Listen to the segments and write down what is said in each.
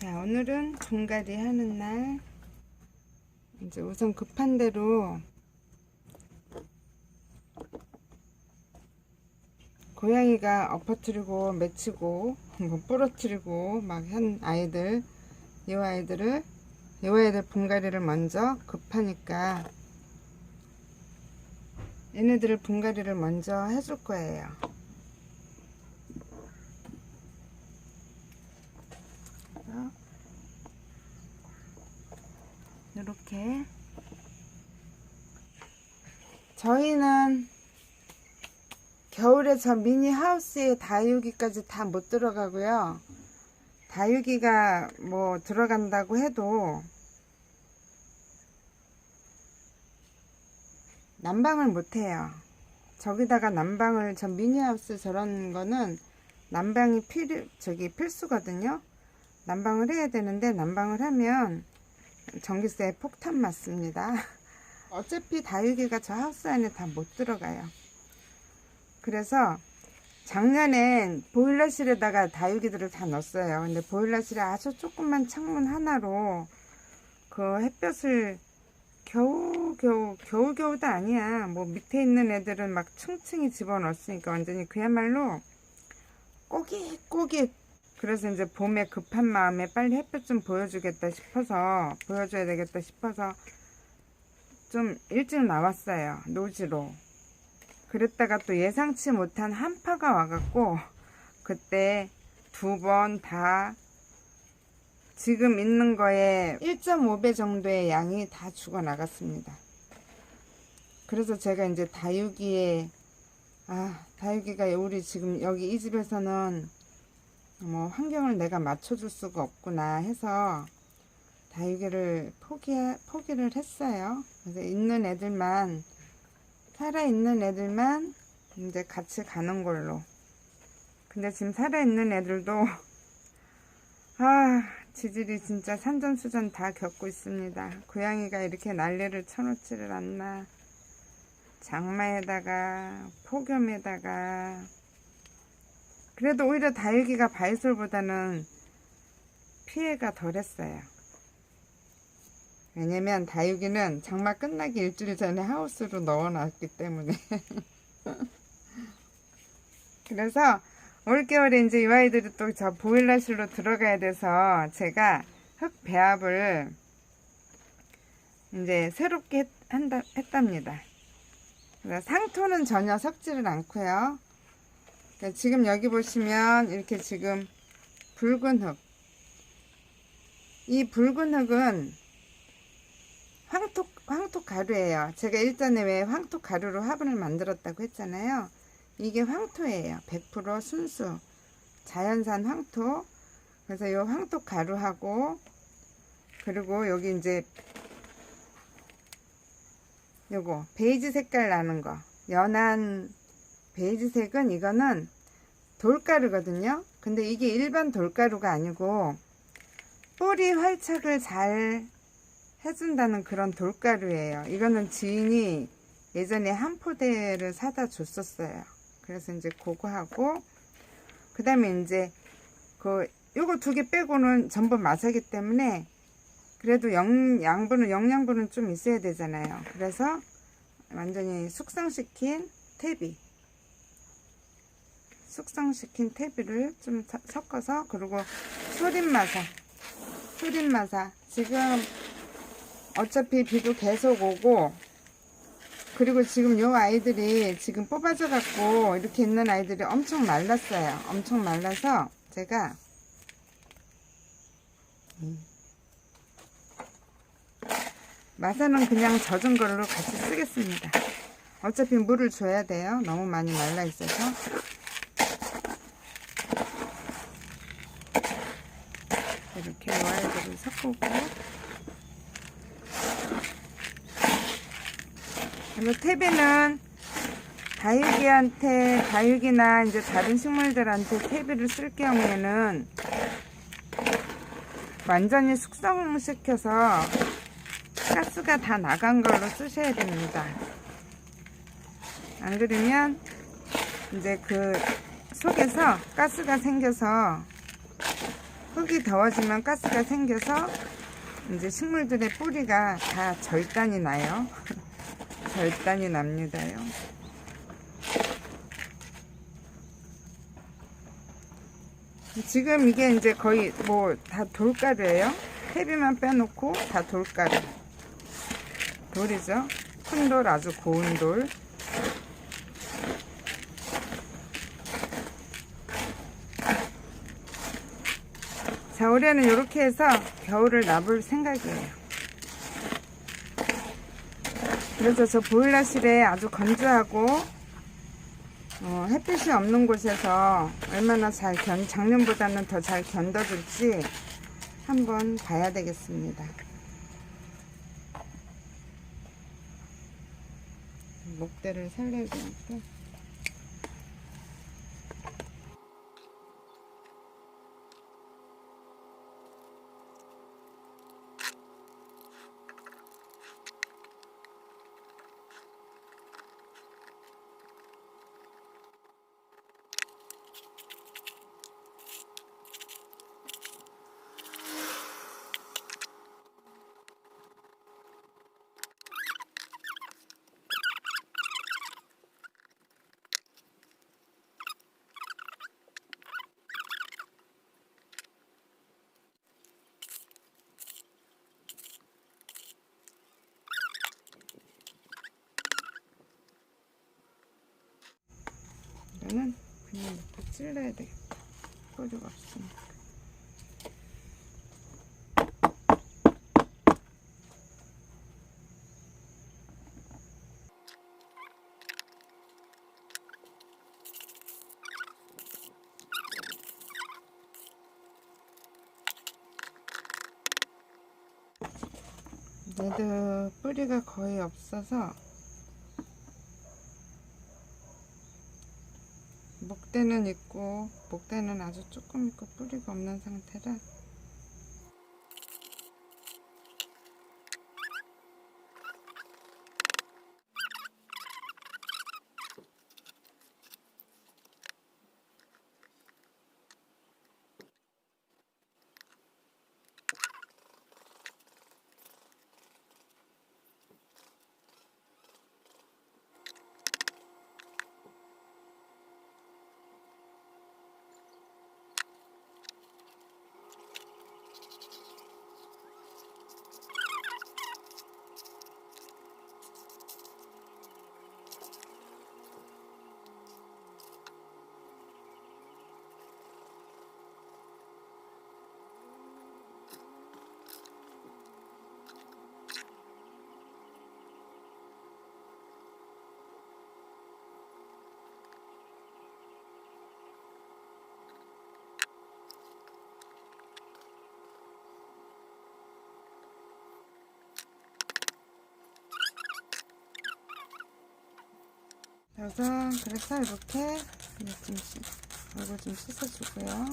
자, 오늘은 분갈이 하는 날. 이제 우선 급한 대로 고양이가 엎어뜨리고 맺히고 뭐 부러뜨리고 막 한 아이들 이 아이들을 이 아이들 분갈이를 먼저 급하니까 얘네들을 분갈이를 먼저 해줄 거예요. 그래서 이렇게 저희는 겨울에 저 미니 하우스에 다육이까지 다 못 들어가고요. 다육이가 뭐 들어간다고 해도 난방을 못 해요. 저기다가 난방을 저 미니하우스 저런 거는 난방이 필요 저기 필수거든요. 난방을 해야 되는데 난방을 하면 전기세에 폭탄 맞습니다. 어차피 다육이가 저 하우스 안에 다 못 들어가요. 그래서 작년엔 보일러실에다가 다육이들을 다 넣었어요. 근데 보일러실에 아주 조그만 창문 하나로 그 햇볕을 겨우 겨우 겨우 겨우도 아니야. 뭐 밑에 있는 애들은 막 층층이 집어넣었으니까 완전히 그야말로 꼬깃꼬깃. 그래서 이제 봄에 급한 마음에 빨리 햇볕 좀 보여주겠다 싶어서 보여줘야 되겠다 싶어서 좀 일찍 나왔어요. 노지로. 그랬다가 또 예상치 못한 한파가 와갖고 그때 두 번 다 지금 있는 거에 1.5배 정도의 양이 다 죽어 나갔습니다. 그래서 제가 이제 다육이에 아 다육이가 우리 지금 여기 이 집에서는 뭐 환경을 내가 맞춰줄 수가 없구나 해서 다육이를 포기 포기를 했어요. 그래서 있는 애들만 살아있는 애들만 이제 같이 가는 걸로. 근데 지금 살아있는 애들도, 아, 지질이 진짜 산전수전 다 겪고 있습니다. 고양이가 이렇게 난리를 쳐놓지를 않나. 장마에다가, 폭염에다가. 그래도 오히려 다육이가 바이솔보다는 피해가 덜 했어요. 왜냐면 다육이는 장마 끝나기 일주일 전에 하우스로 넣어놨기 때문에 그래서 올겨울에 이제 이 아이들이 또 저 보일러실로 들어가야 돼서 제가 흙 배합을 이제 새롭게 했, 한다, 했답니다. 상토는 전혀 섞지를 않고요. 그러니까 지금 여기 보시면 이렇게 지금 붉은 흙. 이 붉은 흙은 황토, 가루예요. 제가 일전에 왜 황토 가루로 화분을 만들었다고 했잖아요. 이게 황토예요. 100% 순수. 자연산 황토. 그래서 이 황토 가루하고, 그리고 여기 이제, 요거, 베이지 색깔 나는 거. 연한 베이지색은 이거는 돌가루거든요. 근데 이게 일반 돌가루가 아니고, 뿌리 활착을 잘 해준다는 그런 돌가루예요. 이거는 지인이 예전에 한 포대를 사다 줬었어요. 그래서 이제 그거 하고 그 다음에 이제 그 요거 두 개 빼고는 전부 마사기 때문에 그래도 영, 양분은 영양분은 좀 있어야 되잖아요. 그래서 완전히 숙성시킨 태비 숙성시킨 태비를 좀 섞어서 그리고 소림마사 소림마사 지금 어차피 비도 계속 오고 그리고 지금 요 아이들이 지금 뽑아져 갖고 이렇게 있는 아이들이 엄청 말랐어요. 엄청 말라서 제가 마사는 그냥 젖은 걸로 같이 쓰겠습니다. 어차피 물을 줘야 돼요. 너무 많이 말라 있어서 이렇게 요 아이들을 섞고 그리고 퇴비는 다육이한테 다육이나 이제 다른 식물들한테 퇴비를 쓸 경우에는 완전히 숙성시켜서 가스가 다 나간 걸로 쓰셔야 됩니다. 안 그러면 이제 그 속에서 가스가 생겨서 흙이 더워지면 가스가 생겨서 이제 식물들의 뿌리가 다 절단이 나요. 절단이 납니다요. 지금 이게 이제 거의 뭐 다 돌가루예요. 헤비만 빼놓고 다 돌가루. 돌이죠. 큰 돌, 아주 고운 돌. 자, 올해는 이렇게 해서 겨울을 나볼 생각이에요. 그래서 저 보일러실에 아주 건조하고 어, 햇빛이 없는 곳에서 얼마나 잘 견, 작년보다는 더 잘 견뎌줄지 한번 봐야 되겠습니다. 목대를 살려야 되니까. 이거는 그냥 이렇게 찔러야 되겠다. 꼬리가 없으니까. 얘도 뿌리가 거의 없어서 목대는 있고 목대는 아주 조금 있고 뿌리가 없는 상태라 그래서 그래서 이렇게 좀 씻, 얼굴 좀 씻어주고요.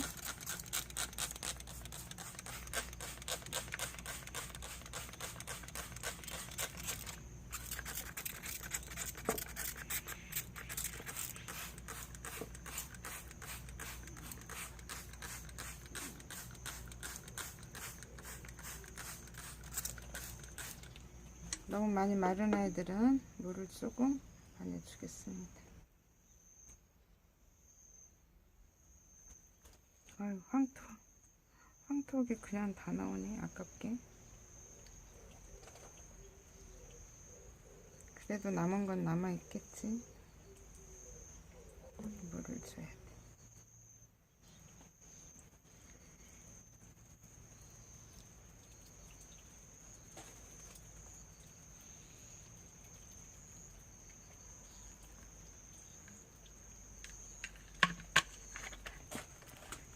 너무 많이 마른 아이들은 물을 조금 많이 주겠습니다. 아유, 황토. 황토기 그냥 다 나오네, 아깝게. 그래도 남은 건 남아 있겠지. 물을 줘야 돼.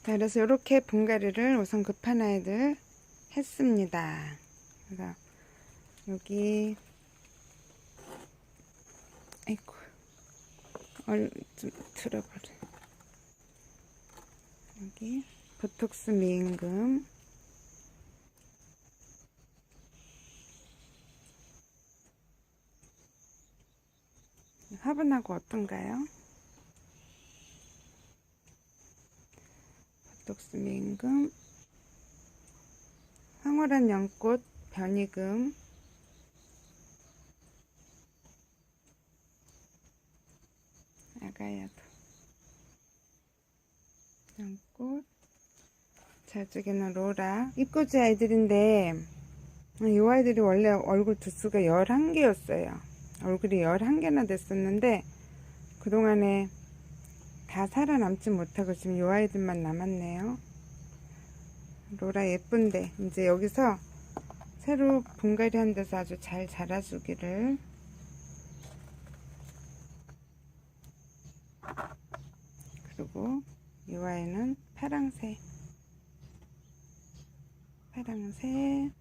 자, 그래서 이렇게 분갈이를 우선 급한 아이들 했습니다. 그래서 여기 아이고 얼좀 들어버려. 여기 보톡스 미임금 화분하고 어떤가요? 보톡스 미임금 황홀한 연꽃 변이금 아가야도. 연꽃 저쪽에는 로라. 이꼬지 아이들인데 이 아이들이 원래 얼굴 두수가 11개였어요. 얼굴이 11개나 됐었는데 그동안에 다 살아남지 못하고 지금 이 아이들만 남았네요. 로라 예쁜데 이제 여기서 새로 분갈이 한 데서 아주 잘 자라주기를. 그리고 이 아이는 파랑새. 파랑새.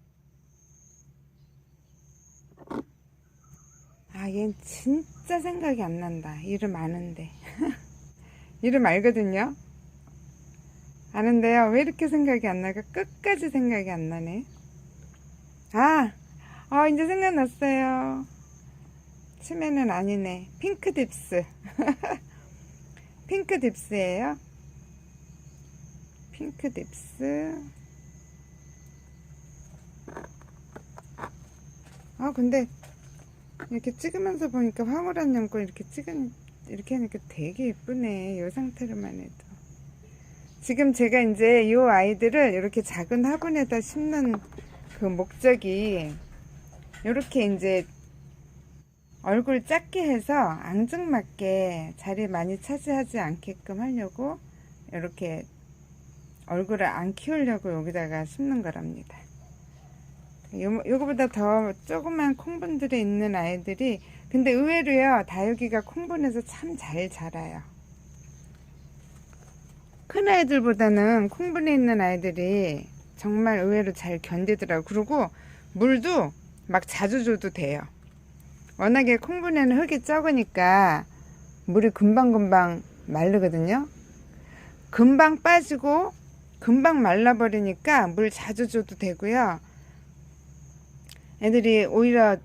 아 얘는 진짜 생각이 안 난다. 이름 아는데 이름 알거든요? 아는데요. 왜 이렇게 생각이 안 나가? 끝까지 생각이 안 나네. 아, 아 이제 생각났어요. 치매는 아니네. 핑크 딥스. 핑크 딥스예요? 핑크 딥스. 아 근데 이렇게 찍으면서 보니까 황홀한 연꽃 이렇게 찍은 이렇게 하니까 되게 예쁘네 이 상태로만 해도 지금 제가 이제 이 아이들을 이렇게 작은 화분에다 심는 그 목적이 이렇게 이제 얼굴 작게 해서 앙증맞게 자리 많이 차지하지 않게끔 하려고 이렇게 얼굴을 안 키우려고 여기다가 심는 거랍니다. 요, 요거보다 더 조그만 콩분들에 있는 아이들이 근데 의외로요 다육이가 콩분에서 참 잘 자라요. 큰 아이들보다는 콩분에 있는 아이들이 정말 의외로 잘 견디더라고. 그리고 물도 막 자주 줘도 돼요. 워낙에 콩분에는 흙이 적으니까 물이 금방금방 마르거든요. 금방 빠지고 금방 말라버리니까 물 자주 줘도 되고요. 애들이 오히려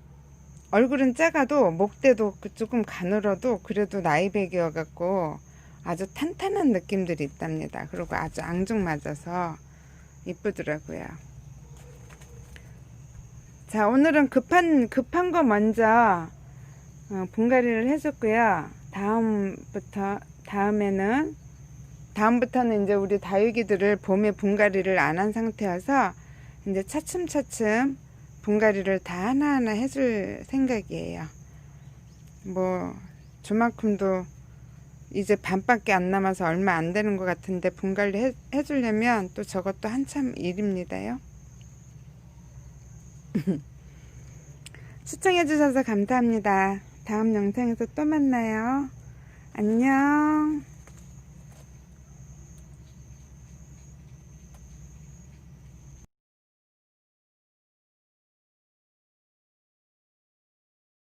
얼굴은 작아도 목대도 조금 가늘어도 그래도 나이백이어 갖고 아주 탄탄한 느낌들이 있답니다. 그리고 아주 앙증맞아서 이쁘더라고요. 자, 오늘은 급한, 급한 거 먼저 어, 분갈이를 해줬고요. 다음부터, 다음에는, 다음부터는 이제 우리 다육이들을 봄에 분갈이를 안 한 상태여서 이제 차츰차츰 분갈이를 다 하나하나 해줄 생각이에요. 뭐, 저만큼도 이제 반밖에 안 남아서 얼마 안 되는 것 같은데 분갈이 해, 해주려면 또 저것도 한참 일입니다요. 시청해주셔서 감사합니다. 다음 영상에서 또 만나요. 안녕.